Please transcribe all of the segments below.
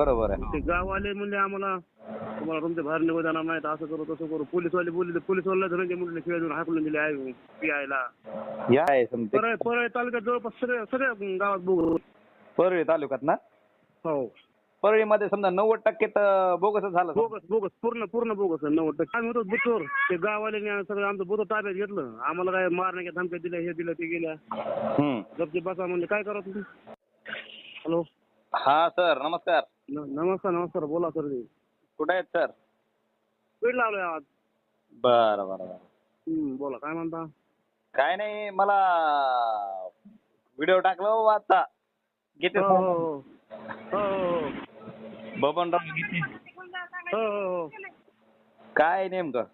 बरोबर आहे. ते गाववाले म्हणले आम्हाला तुम्हाला तुमच्या बाहेर निघू देणार नाही असं करू तसं करू. पोलीसवाले बोलले पोलीसवाले धनंजय मुंडे शिवाय देऊन हाकलून दिले आहे पियायला या आहे परळ परळ तालुक्यात जवळपास सगळ्या सगळ्या गावात बघू परळी तालुक्यात ना? हो. परळीमध्ये समजा नव्वद टक्के तर बोगसच झालं बोगस बोगस पूर्ण पूर्ण बोगस आहे, नव्वद टक्के. आम्ही होतो बुथवर. ते गाववाल्याने सगळं आमचं बुथ ताब्यात घेतलं. आम्हाला काय मारण्याच्या धमक्या दिल्या हे दिलं ते गेल्या. हम्म. गपचे बसा म्हणजे काय करा तुम्ही? हॅलो? हा सर नमस्कार. न- नमस्कार नमस्कार बोला सर कुठे आहेत सर? स्पीड लावलोय आज. बरं बरं बरं. हम्म, बोला काय म्हणता? काय नाही मला व्हिडिओ टाकला हो आता. गीते हो हो हो. हो हो बबनराव गीते हो हो हो. काय नेमकं?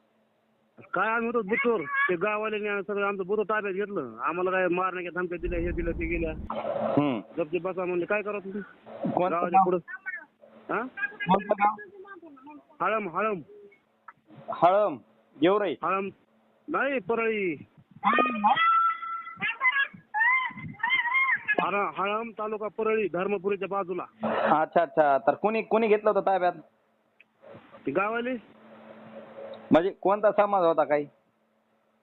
काय आम्ही होतो बुथवर. ते गाववाल्याने सगळं आमचं बुथ ताब्यात घेतलं. आम्हाला काय मारण्याच्या धमक्या दिल्या हे दिलं ते गेल्या हम्म. गपचे बसा म्हणजे काय करा तुम्ही? कोणतं गावाच्या गाव? पुढं हा? कोणतं गाव? हळम हळम. हळम गेवराई. हळम. नाही परळी. हळ- हळम तालुका परळी धर्मपुरीच्या बाजूला. अच्छा अच्छा. तर कोणी कोणी घेतलं होतं ताब्यात? ते गावाले म्हणजे कोणता समाज होता काही?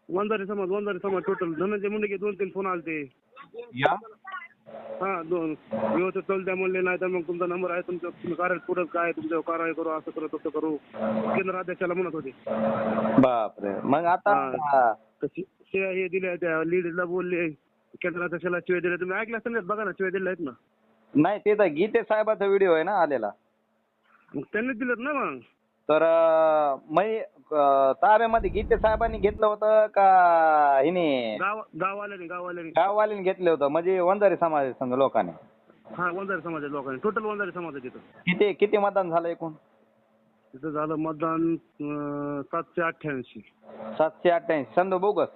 वंजारी समाज वंजारी समाज. टोटल धनंजय मुंडे दोन तीन फोन आलते. या? हा दोन. व्यवस्थित चालू द्या म्हणले नाही तर मग तुमचा नंबर आहे तुमचं तुम्ही कार्य पुढं काय तुमच्या कारवाई करू असं करू तसं करू. केंद्र अध्यक्षाला म्हणत होते. बापरे. मग आता तर शि- शिव्या हे दिल्या त्या लीडला बोलले केंद्र अध्यक्षाला शिव्या दिल्या तुम्ही ऐकल्या असेल ना बघा ना शिव्या दिल्या आहेत ना. नाही ते तर गीते साहेबाचा व्हिडिओ आहे ना आलेला. मग त्यांनी दिलेत ना मग. तर अं, मै अं, ताब्यामध्ये गीते साहेबांनी घेतलं होतं का हिने? गाव गाववाल्याने गाववाल्याने. गाववाल्यांनी घेतलं होतं म्हणजे वंजारी समाज समजा लोकांनी. हा वंजारी समाजाच्या लोकांनी. टोटल वंजारी समाज आहे तिथं. किती किती मतदान झालं एकूण? तिथं झालं मतदान अं, सातशे अठ्ठ्याऐंशी. सातशे अठ्ठ्याऐंशी. समजा बोगस.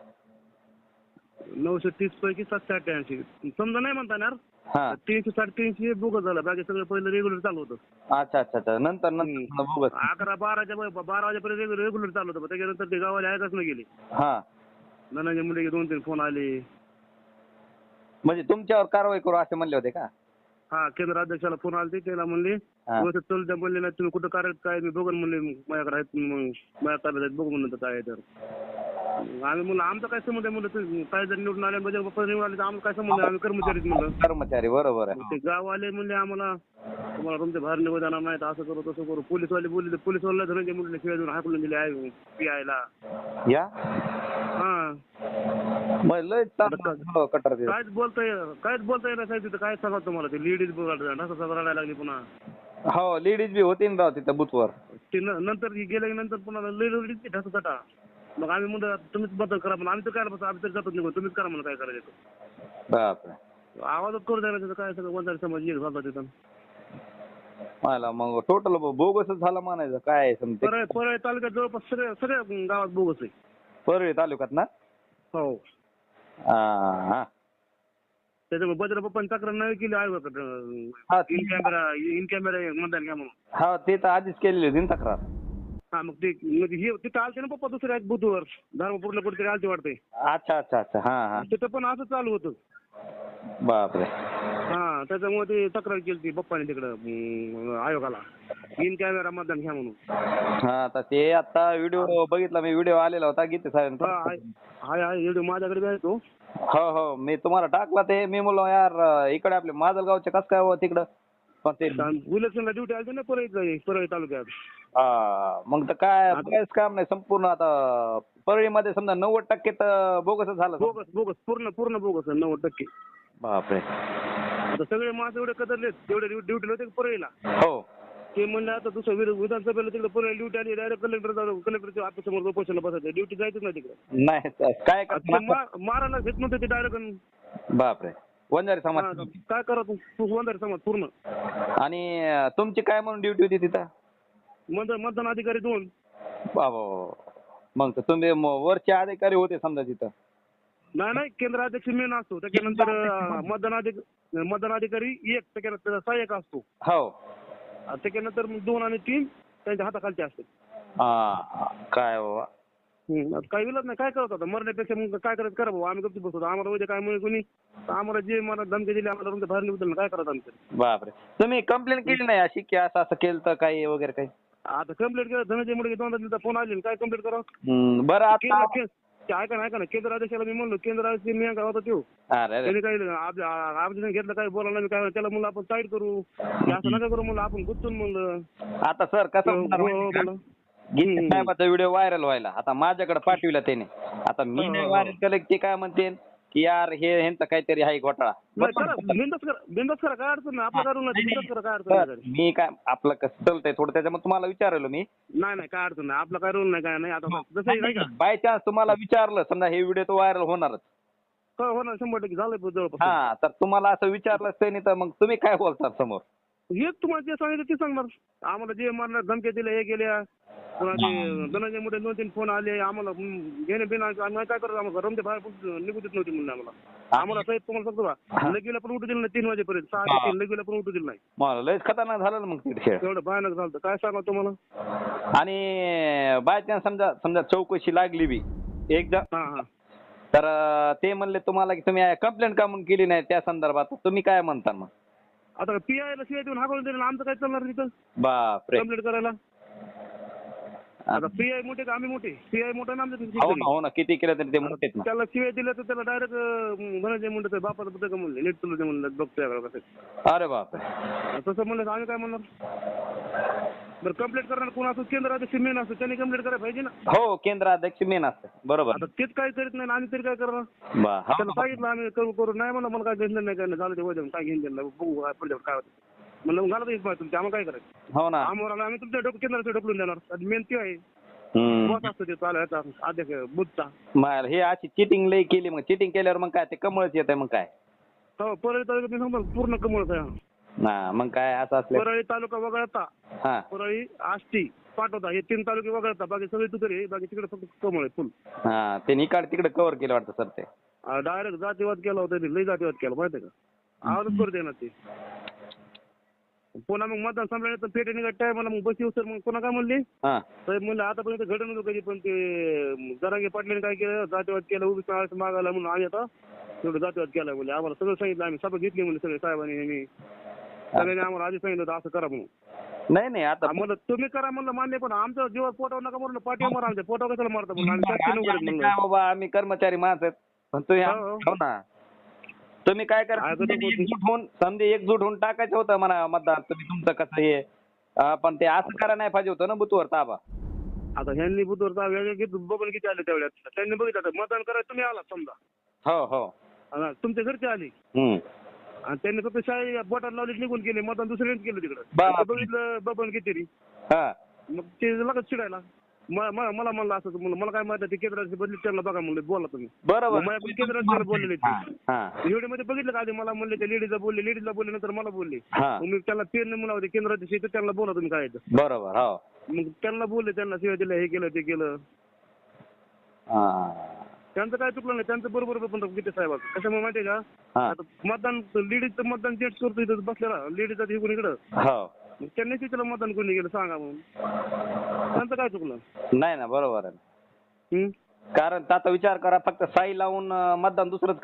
नऊशे तीस पैकी सातशे अठ्ठ्याऐंशी समजा नाही म्हणता येणार हा. तीनशे साडेतीनशे बोगस झालं. बाकी सगळं पहिलं रेग्युलर चालू होतं. अच्छा अच्छा अच्छा. नंतर नंतर बोगस. अकरा बाराच्या ब- बारा वाजेपर्यंत रेग्युलर चालू होतं. पण त्याच्यानंतर ते गावाला ऐकच नाही गेले. हा. धनंजय मुंडे दोन तीन फोन आले. म्हणजे तुमच्यावर कारवाई करू असे म्हणले होते का? हा केंद्र अध्यक्षाला फोन आले त्याला म्हणले हा. व्यवस्थित चालू द्या म्हणले नाही. तुम्ही कुठं करायचं काय मी बघन म्हणले माझ्याकडे आहेत मग माझ्या ताब्यात आहेत. बघू म्हणलं तर काय आहे तर. आम्ही म्हणलं आमचा काय संबंध आहे म्हणलं तुम्ही काय जर निवडून आले बाप्पा निवडून आले तर आम्हाला काय संबंध आहे? आम्ही कर्मचारीच म्हणलं कर्मचारी बरोबर आहे. ते गाववाले म्हणले आम्हाला तुम्हाला तुमच्या बाहेर निघू नाही असं करू तसं करू. पोलीसवाले बोलले पोलीसवाले धनंजय मुंडे शिवाय देऊन हाकलून दिले आहे पियायला या? हा. मग लय कटर ते. कायच बोलता ये कायच बोलता येणार साहेब तिथं. काय सांगा तुम्हाला ते लेडीज असं रडायला लागली पुन्हा. हो लेडीज बी होती ना राव तिथं बुथवर. ते न- नंतर गेल्या नंतर पुन्हा लेडीज ढासू तटा मग आम्ही म्हणतो तुम्हीच बदल करा पण आम्ही तर काय बस आम्ही तर जातो निघून तुम्हीच करा म्हणून काय करायचं ते. बापरे. आवाजच करू द्या तिथं काय सगळं वंजारी समाज एक झाला तिथं. मला मग टोटल बोगसच झालं म्हणायचं काय आहे परळ परळ तालुक्यात जवळपास सगळ्या सगळ्या गावात बोगस आहे. परळी तालुक्यात ना? हो. हा हा. त्याच्यामुळे बजरा पप्पांनी तक्रार नाही केली हा, आयोगाकडे ती- इन कॅमेरा इन कॅमेरा मतदान घ्या म्हणून. हा ते तर आधीच केलेली होती ना तक्रार. हा मग ते म्हणजे हे तिथं आलते ना पप्पा दुसऱ्या बुधवर. धर्मपूरला कुठेतरी आलते वाटते. अच्छा अच्छा अच्छा. हा हा. तिथं पण असं चालू होतं. बापरे. हा त्याच्यामुळे ते तक्रार केली ती पप्पाने तिकडं अं, आयोगाला. इन कॅमेरा मतदान घ्या म्हणून. हा ते आता व्हिडिओ बघितला मी व्हिडिओ आलेला होता गीते साहेब हा आहे हाय हाय एवढे माझ्याकडे बी आहे तो. हो हो मी तुम्हाला टाकला ते. मी म्हणलो यार इकडे आपले माजलगावचे कस काय हो तिकडं? पण ते ड्युटी आली ना परळी परळी तालुक्यात. हा मग तर काय काहीच काम नाही संपूर्ण आता परळीमध्ये समजा नव्वद टक्के तर बोगसच झालं बोगस बोगस पूर्ण पूर्ण बोगस आहे, नव्वद टक्के. बापरे. आता सगळे माझं एवढे कदरलेत तेवढे ड्युटीला होते परळीला. हो. ते म्हणले आता दुसरं विध- विधानसभेला तिकडे परळी ड्युटी आली डायरेक्ट कलेक्टर कलेक्टरच्या ऑफिससमोर उपोषणला बसायचं. ड्युटी जायचंच नाही तिकडे. नाही काय करणार? मारायला घेत नव्हते ते डायरेक्ट बापरे. वंजारी समाज. काय करा तू? तू समाज पूर्ण. आणि अं, तुमची काय म्हणून ड्युटी होती तिथं? मतदान मतदान अधिकारी दोन. बाबा मग तर तुम्ही म- वरचे अधिकारी होते समजा तिथं. नाही नाही केंद्र अध्यक्ष मेन असतो. त्याच्यानंतर अं, मतदान अधिक मतदान अधिकारी एक त्याच्यानंतर सहाय्यक असतो. हो. आणि त्याच्यानंतर मग दोन आणि तीन त्यांच्या हाताखालचे असतात. हा काय बाबा? हम्म. आता काय विलत नाही. काय करत आता मरण्यापेक्षा मग काय करायचं करा भाऊ आम्ही गप्प बसतो. आम्हाला उद्या काय म्हणे कोणी? आम्हाला जे मला धमकी दिली आम्हाला तुमच्या बाहेर निघतो काय करायचं आमचं बापरे. तुम्ही कंप्लेंट केली नाही अशी की असं असं केलं तर काही वगैरे काही? आता कंप्लेंट केलं धनंजय मुडे दोनदा दिवसा फोन आले काय कंप्लेंट करावं हम्म, बरं आता केंद्र के- ते ऐका ना ऐका ना केंद्र अध्यक्षाला मी म्हणलो केंद्र अध्यक्ष मी गावात होतो अरे अरे. त्यांनी काही आपल्या घेतलं काय बोलायला मी काय त्याला म्हणलं आपण साईड करू. हे असं नका करू म्हणलं आपण गुंतून म्हणलं. आता सर कसं हो, होणार हो, माहिती का? बोला. गीते हम्म. साहेबाचा व्हिडिओ व्हायरल व्हायला. आता माझ्याकडे पाठविला त्याने. आता मी हो, नाही हो, व्हायरल केलं की ते काय म्हणते की यार हे ह्यांचं काहीतरी आहे घोटाळा. नाही करा बिंदास करा बिंदास करा काय अडचण नाही. आपलं करू नाही बिंदास करा काय अडचण नाही मी काय आपलं कसं चालतंय थोडं त्याच्यामुळे तुम्हाला विचारलं मी. नाही नाही काय अडचण नाही. आपला काय रोल नाही काय नाही. आता जसं नाही का? बाय चान्स तुम्हाला विचारलं समजा हे व्हिडिओ तर व्हायरल होणारच. हो हो ना शंभर टक्के झालंय जवळपास. हा तर तुम्हाला असं विचारलं त्याने तर मग तुम्ही काय बोलतात समोर? हेच तुम्हाला जे सांगितलं ते सांगणार. आम्हाला जे मारणार धमक्या दिल्या हे गेल्या. पुन्हा ते धनंजय मुळे दोन तीन फोन आले. आम्हाला घेणे बिना आम्ही काय करतो आम्हाला? रमते बाहेर पण निघू देत नव्हती म्हणून आम्हाला. आम्हाला साहेब तुम्हाला सांगतो का? लगीला पण उठू दिलं नाही तीन वाजेपर्यंत. सहा ते तीन लगीला पण उठू दिलं नाही. मला लयच खतरनाक झालं ना मग ते खेळ. एवढं भयानक झालं होतं. काय सांगा तुम्हाला? आणि बाय चान्स समजा समजा चौकशी लागली बी. एकदा. हा हा. तर अं, ते म्हणले तुम्हाला की तुम्ही कंप्लेंट का म्हणून केली नाही त्या संदर्भात? तुम्ही काय म्हणता मग? आता पी आय ला शिवाय देऊन हाकलून दिलं आमचं काय चालणार तिथं? बापरे. कंप्लीट करायला. आता पी आय मोठे का? आम्ही मोठे. पी आय मोठा ना आमच्या हो ना हो ना. किती केलं तरी ते मोठेच ना. त्याला शिवाय दिलं तर त्याला डायरेक्ट धनंजय मुंडे बापाचं पुस्तक म्हणले नीट तुला म्हणलं बघतोय कसं अरे बापरे. तसं म्हणलं आम्ही काय म्हणणार? बरं कंप्लेंट करणार कोण असो केंद्र अध्यक्ष मेन असतो त्यांनी कंप्लेंट करायला पाहिजे ना. हो केंद्राध्यक्ष मेन असतं. बरोबर. आता तेच काय करीत नाही आणि आम्ही तरी काय करणार? बा हा. त्याला सांगितलं आम्ही करू करू. नाही म्हणलं मला काय घेतलं नाही काय नाही झालं ते वजन काय घेऊन दिलं बघू काय पुढच्या काय होतं. म्हणलं मग घाला तुमच्या आम्हाला काय करायचं? हो ना. आम्हाला आम्ही तुमच्या डोकं केंद्राचं ढकलून देणार. मेन ते आहे. हम्म. बॉस असतो ते चालू ह्याचा अध्यक्ष बुधचा. मग हे अशी चिटिंग लई केली मग चिटिंग केल्यावर मग काय ते कमळच येत मग काय? हो परळी मी सांगतो पूर्ण कमळच आहे. हा. ना मग काय असं असलं. परळी तालुका वगळता. हा. परळी आष्टी पाटोदा हे तीन तालुके वगळता. बाकी सगळे तुकडे बाकी तिकडे फक्त कमळ आहे फुल हा ते निकाड तिकडे कव्हर केलं वाटतं सर ते. डायरेक्ट जातीवाद केला होता त्यांनी. लई जातीवाद केला माहितीये का? आवाजच करू देणार ते. पुन्हा मग मतदान संपल्यानंतर पेटे निघत टायमाला मग बस येऊ सर मग पुन्हा काय म्हणले? हा. साहेब म्हणलं आतापर्यंत घडत नव्हतं कधी पण ते जरांगे पाटलांनी काय केलं? जातीवाद केलं उभी मागायला म्हणून आम्ही आता तेवढं जातीवाद केला म्हणजे आम्हाला सगळं सांगितलं आम्ही सभा घेतली म्हणजे सगळे साहेबांनी यांनी. सगळ्यांनी आम्हाला आधी सांगितलं होतं असं करा म्हणून. नाही नाही आता म्हणलं तुम्ही करा म्हणलं मान्य पण आमच्या जीवात पोटावर नका म्हणलं पाठी मारा आमच्या. पोटावर कशाला मारता आम्ही म्हणलं. काय बाबा आम्ही कर्मचारी माणसं आहेत. पण तुम्ही हो, हो. हो ना. तुम्ही काय करा ते. एकजूट होऊन समजे एकजूट होऊन टाकायचं होतं म्हणा मतदार तुम्ही तुमचं कसं हे अं, पण ते असं करा नाही पाहिजे होतं ना बुथवर ताबा. आता ह्यांनी बुधवारचा वेगळे घेत बघून किती आले तेवढ्यात. त्यांनी बघितलं आता मतदान करायला तुम्ही आलात समजा. हो हो. आणि तुमच्या घरचे आले. हम्म. आणि त्यांनी फक्त शाळी बोटात लावली निघून गेले. मतदान दुसऱ्यानेच केलं तिकडं. बघितलं बबन किती हा. मग ते लगेच चिडायला. म- म- मला म्हणलं असं म्हणलं मला काय माहिती ते केंद्राची बदली त्यांना बघा म्हणलं बोला तुम्ही. बरोबर. मग माझ्या केंद्रात बोललेले ते. हा हा. व्हिडिओमध्ये बघितलं का आधी? मला म्हणले ते लेडीजला बोलले लेडीजला बोलले नंतर मला बोलले. हा. मग मी त्यांना पेन म्हणला होते केंद्राचे शेत त्यांना बोला तुम्ही काय आहे ते. बरोबर हो. मग त्यांना बोलले त्यांना शिवाय दिल्या हे केलं ते केलं. हा. त्यांचं काय चुकलं नाही त्यांचं बरोबर पण किती साहेबाचं. कशामुळे माहितीये का? हा. आता मतदान लेडीजचं मतदान जेंट्स करतो इथं बसलेला लेडीज इकडून इकडं. हो. मग त्यांनी तिथलं मतदान कोणी गेलं सांगा म्हणून. त्यांचं काय चुकलं? नाही ना बरोबर आहे. हं? कारण आता विचार करा फक्त साई लावून अं, मतदान दुसरंच